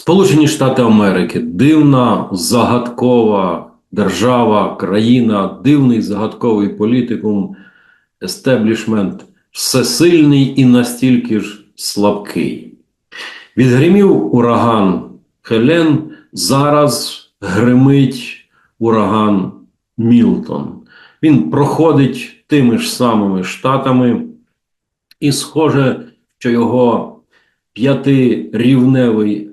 Сполучені Штати Америки дивна загадкова держава, країна, дивний загадковий політикум, естеблішмент всесильний і настільки ж слабкий. Відгримів ураган Хелен, зараз гримить ураган Мілтон. Він проходить тими ж самими штатами, і схоже, що його п'ятирівневий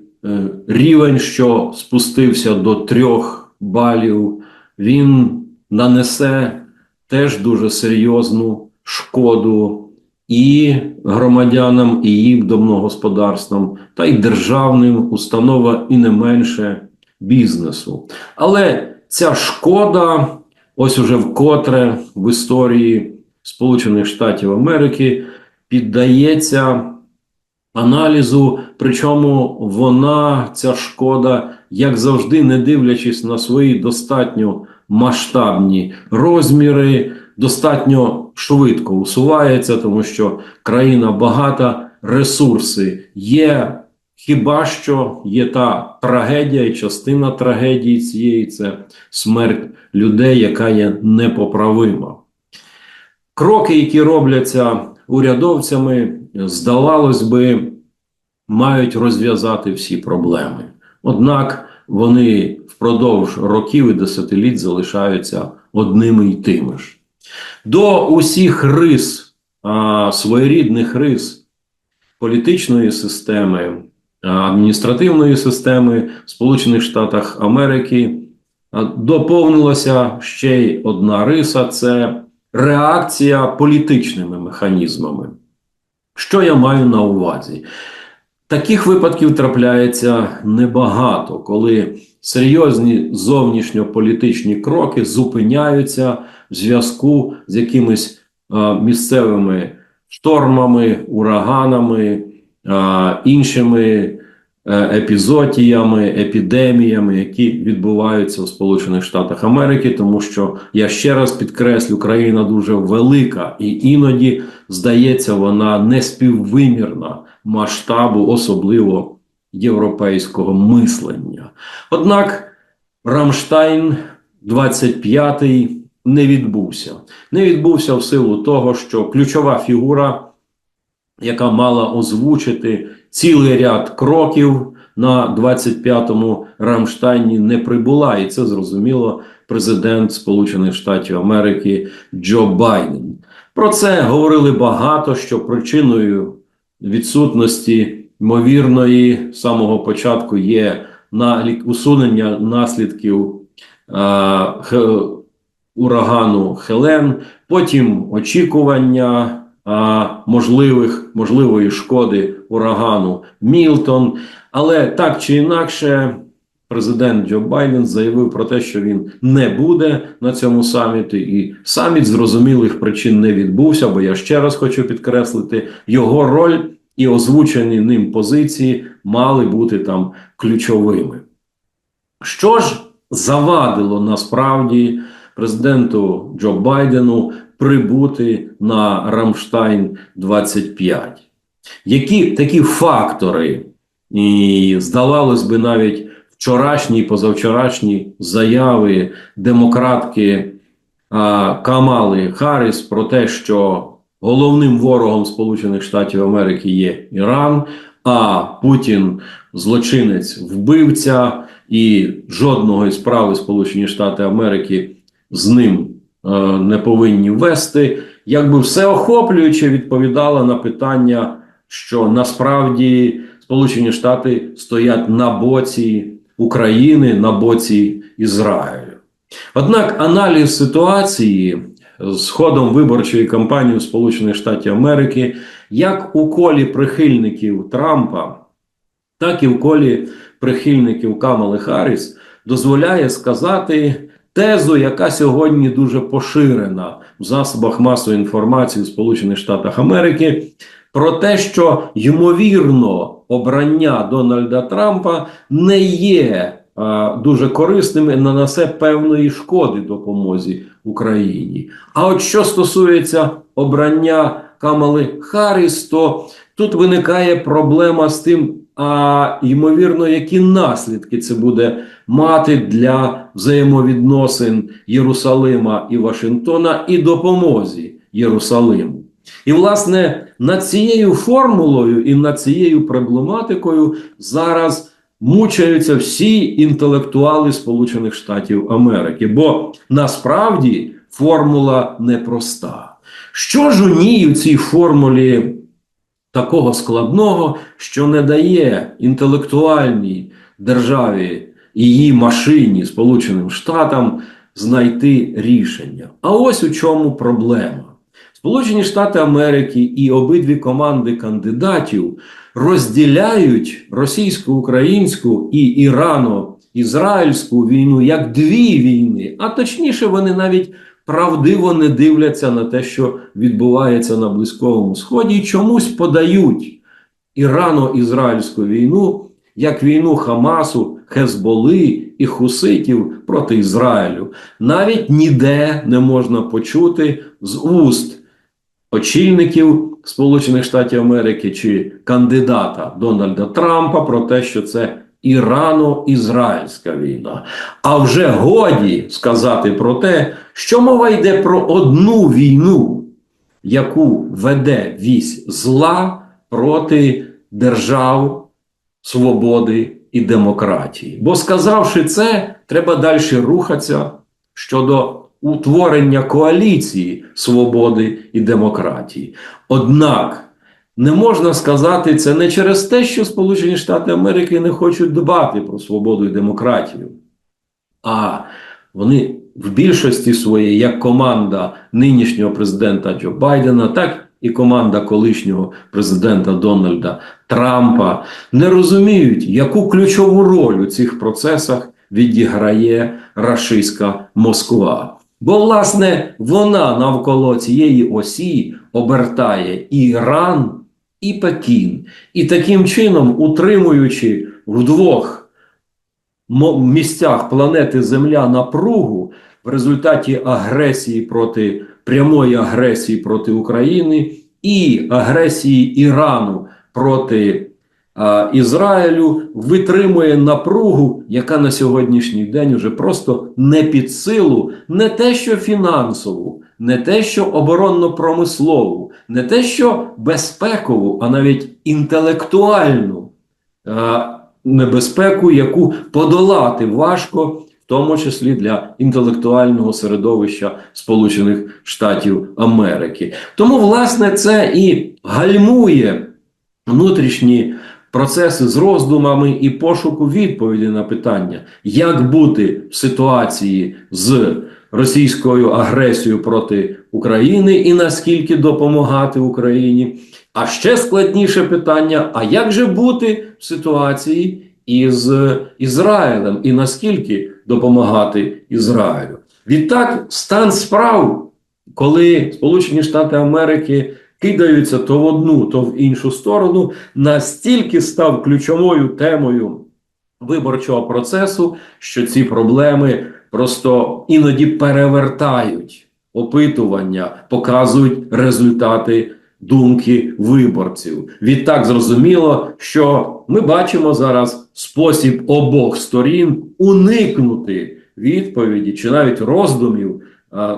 рівень, що спустився до трьох балів, він нанесе теж дуже серйозну шкоду і громадянам, і їм домогосподарствам, та й державним установам, і не менше бізнесу. Але ця шкода, ось уже вкотре в історії Сполучених Штатів Америки піддається аналізу, причому вона, ця шкода, як завжди, не дивлячись на свої достатньо масштабні розміри, достатньо швидко усувається, тому що країна багата, ресурси є. Хіба що є та трагедія і частина трагедії цієї це смерть людей, яка є непоправима. Кроки, які робляться урядовцями, здавалось би, мають розв'язати всі проблеми. Однак вони впродовж років і десятиліть залишаються одними й тими ж. До усіх рис, своєрідних рис політичної системи, адміністративної системи Сполучених Штатах Америки доповнилася ще й одна риса це реакція політичними механізмами. Що я маю на увазі? Таких випадків трапляється небагато, коли серйозні зовнішньополітичні кроки зупиняються в зв'язку з якимись а, місцевими штормами, ураганами, а, іншими е, епізотіями, епідеміями, які відбуваються у Сполучених Штатах Америки, тому що я ще раз підкреслю, країна дуже велика, і іноді здається, вона неспіввимірна масштабу, особливо європейського мислення. Однак Рамштайн 25-й не відбувся. Не відбувся в силу того, що ключова фігура, яка мала озвучити цілий ряд кроків на 25-му Рамштайні, не прибула, і це зрозуміло президент Сполучених Штатів Америки Джо Байден. Про це говорили багато, що причиною відсутності ймовірної самого початку є на усунення наслідків х, урагану Хелен, потім очікування а, можливих, можливої шкоди урагану Мілтон. Але так чи інакше, президент Джо Байден заявив про те, що він не буде на цьому саміті, і саміт зрозумілих причин не відбувся. Бо я ще раз хочу підкреслити його роль і озвучені ним позиції мали бути там ключовими. Що ж завадило насправді президенту Джо Байдену прибути на Рамштайн 25? Які такі фактори, і здавалось би, навіть вчорашні і позавчорашні заяви демократки а, Камали Харріс про те, що головним ворогом Сполучених Штатів Америки є Іран, а Путін злочинець вбивця, і жодного із справи Сполучені Штати Америки з ним е, не повинні вести, якби всеохоплююче відповідала на питання, що насправді Сполучені Штати стоять на боці України, на боці Ізраїлю. Однак аналіз ситуації з ходом виборчої кампанії Сполучених Штатів Америки, як у колі прихильників Трампа, так і в колі прихильників Камали Харріс, дозволяє сказати тезу, яка сьогодні дуже поширена в засобах масової інформації в Сполучених Штатах Америки, про те, що ймовірно обрання Дональда Трампа не є дуже корисним і нанасе певної шкоди допомозі Україні. А от що стосується обрання Камали Харріс, то тут виникає проблема з тим, а ймовірно, які наслідки це буде мати для взаємовідносин Єрусалима і Вашингтона і допомозі Єрусалиму. І, власне, над цією формулою і над цією проблематикою зараз мучаються всі інтелектуали Сполучених Штатів Америки, бо насправді формула непроста. Що ж у ній у цій формулі такого складного, що не дає інтелектуальній державі і її машині Сполученим Штатам знайти рішення? А ось у чому проблема. Сполучені Штати Америки і обидві команди кандидатів розділяють російсько-українську і ірано-ізраїльську війну як дві війни, а точніше, вони навіть правдиво не дивляться на те, що відбувається на Близькому Сході, і чомусь подають ірано-ізраїльську війну як війну Хамасу, Хезболи і Хуситів проти Ізраїлю. Навіть ніде не можна почути з уст очільників Сполучених Штатів Америки чи кандидата Дональда Трампа про те, що це Ірано-Ізраїльська війна. А вже годі сказати про те, що мова йде про одну війну, яку веде вісь зла проти держав свободи і демократії. Бо сказавши це, треба далі рухатися щодо утворення коаліції свободи і демократії. Однак не можна сказати це не через те, що Сполучені Штати Америки не хочуть дбати про свободу і демократію, а вони в більшості своєї, як команда нинішнього президента Джо Байдена, так і команда колишнього президента Дональда Трампа не розуміють, яку ключову роль у цих процесах відіграє рашистська Москва. Бо, власне, вона навколо цієї осі обертає Іран, і Пекін. І таким чином, утримуючи в двох місцях планети Земля напругу в результаті агресії проти прямої агресії проти України і агресії Ірану проти Ізраїлю, витримує напругу, яка на сьогоднішній день вже просто не під силу, не те, що фінансову, не те, що оборонно-промислову, не те, що безпекову, а навіть інтелектуальну небезпеку, яку подолати важко, в тому числі для інтелектуального середовища Сполучених Штатів Америки. Тому, власне, це і гальмує внутрішні процеси з роздумами і пошуку відповіді на питання, як бути в ситуації з російською агресією проти України і наскільки допомагати Україні. А ще складніше питання: а як же бути в ситуації із Ізраїлем і наскільки допомагати Ізраїлю? Відтак, стан справ, коли Сполучені Штати Америки кидаються то в одну, то в іншу сторону, настільки став ключовою темою виборчого процесу, що ці проблеми просто іноді перевертають опитування, показують результати думки виборців. Відтак зрозуміло, що ми бачимо зараз спосіб обох сторін уникнути відповіді чи навіть роздумів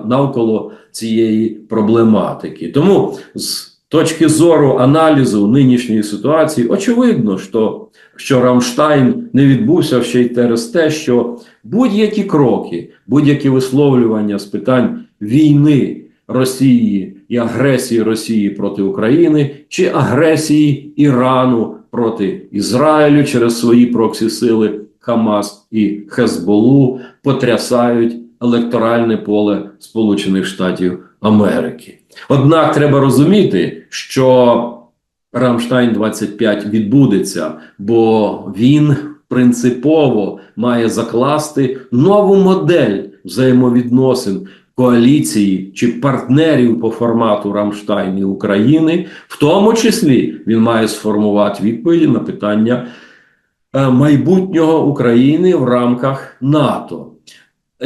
навколо цієї проблематики. Тому з точки зору аналізу нинішньої ситуації, очевидно, що, що Рамштайн не відбувся ще й через те, що будь-які кроки, будь-які висловлювання з питань війни Росії і агресії Росії проти України чи агресії Ірану проти Ізраїлю через свої проксі сили Хамас і Хезболу потрясають електоральне поле Сполучених Штатів Америки. Однак треба розуміти, що Рамштайн 25 відбудеться, бо він принципово має закласти нову модель взаємовідносин коаліції чи партнерів по формату Рамштайн і України, в тому числі він має сформувати відповіді на питання е, майбутнього України в рамках НАТО.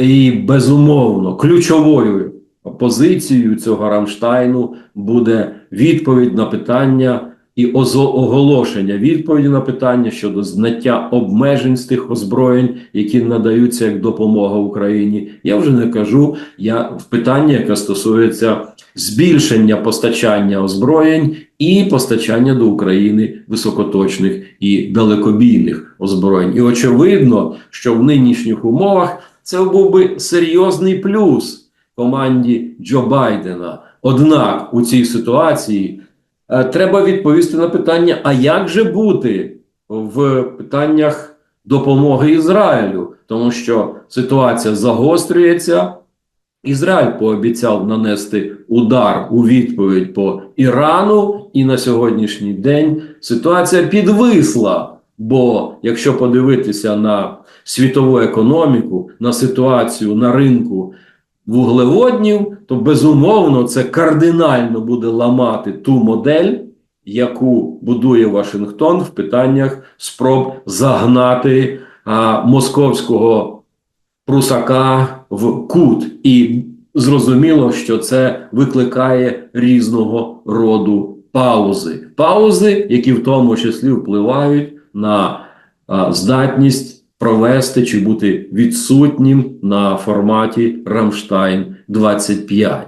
І безумовно, ключовою позицією цього Рамштайну буде відповідь на питання і оголошення відповіді на питання щодо знаття обмежень з тих озброєнь, які надаються як допомога Україні. Я вже не кажу я в питання, яке стосується збільшення постачання озброєнь і постачання до України високоточних і далекобійних озброєнь. І очевидно, що в нинішніх умовах це був би серйозний плюс команді Джо Байдена. Однак у цій ситуації е, треба відповісти на питання: а як же бути в питаннях допомоги Ізраїлю? Тому що ситуація загострюється. Ізраїль пообіцяв нанести удар у відповідь по Ірану, і на сьогоднішній день ситуація підвисла. Бо якщо подивитися на світову економіку, на ситуацію на ринку вуглеводнів, то безумовно це кардинально буде ламати ту модель, яку будує Вашингтон в питаннях спроб загнати а, московського прусака в кут. І зрозуміло, що це викликає різного роду паузи. Паузи, які в тому числі впливають на здатність провести чи бути відсутнім на форматі Рамштайн 25.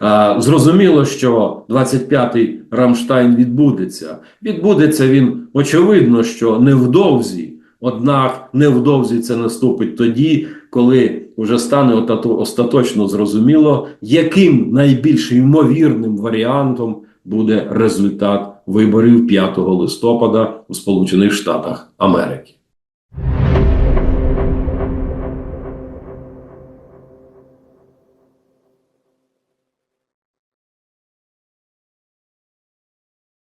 А, Зрозуміло, що 25-й Рамштайн відбудеться. Відбудеться він очевидно, що невдовзі. Однак невдовзі це наступить тоді, коли вже стане остаточно зрозуміло, яким найбільш ймовірним варіантом буде результат виборів 5 листопада у Сполучених Штатах Америки.